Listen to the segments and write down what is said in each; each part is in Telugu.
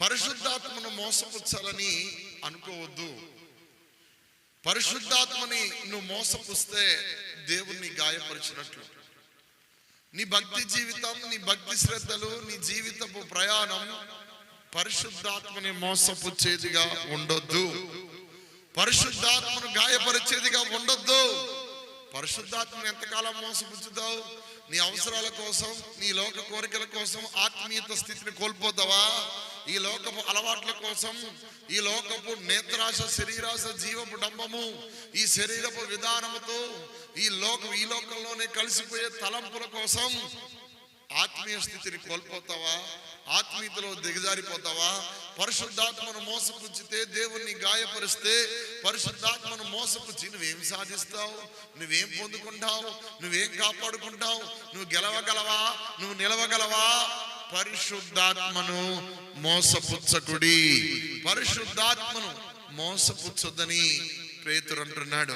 పరిశుద్ధాత్మను మోసపుచ్చాలని అనుకోవద్దు. పరిశుద్ధాత్మని నువ్వు మోసపుస్తే దేవుణ్ణి గాయపరిచినట్లు. నీ భక్తి జీవితం నీ భక్తి శ్రద్ధలు నీ జీవితపు ప్రయాణం పరిశుద్ధాత్మని మోసపుచ్చేదిగా ఉండొద్దు. పరిశుద్ధాత్మను గాయపరిచేదిగా ఉండొద్దు. పరిశుద్ధాత్మను ఎంతకాలం మోసపుచ్చుతావు? నీ అవసరాల కోసం నీ లోక కోరికల కోసం ఆత్మీయత స్థితిని కోల్పోతావా? ఈ లోకపు అలవాట్ల కోసం ఈ లోకపు నేత్రాశ శరీరాశ జీవపు డంబము ఈ శరీరపు విధానముతో ఈ లోక ఈ లోకంలోనే కలిసిపోయే తలంపుల కోసం ఆత్మీయ స్థితిని కోల్పోతావా? ఆత్మీయతలో దిగజారిపోతావా? పరిశుద్ధాత్మను మోసపుచ్చితే దేవుణ్ణి గాయపరిస్తే పరిశుద్ధాత్మను మోసపుచ్చి నువ్వేం సాధిస్తావు? నువ్వేం పొందుకుంటావు? నువ్వేం కాపాడుకుంటావు? నువ్వు గెలవగలవా? నువ్వు నిలవగలవా? పరిశుద్ధాత్మను మోసపుచ్చకుడి. పరిశుద్ధాత్మను మోసపుచ్చొద్దని పేతురు అంటున్నాడు.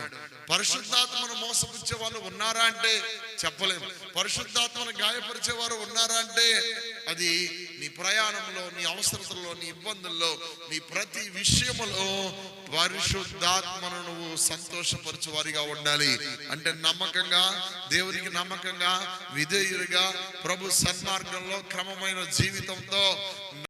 పరిశుద్ధాత్మను మోసపుచ్చే వాళ్ళు ఉన్నారా అంటే చెప్పలేము. పరిశుద్ధాత్మను గాయపరిచే వారు ఉన్నారా అంటే అది నీ ప్రయాణంలో నీ అవసరతల్లో నీ ఇబ్బందుల్లో నీ ప్రతి విషయములో పరిశుద్ధాత్మను నువ్వు సంతోషపరచువారిగా ఉండాలి. అంటే నమ్మకంగా దేవునికి నమ్మకంగా విధేయుడిగా ప్రభు సన్మార్గంలో క్రమమైన జీవితంతో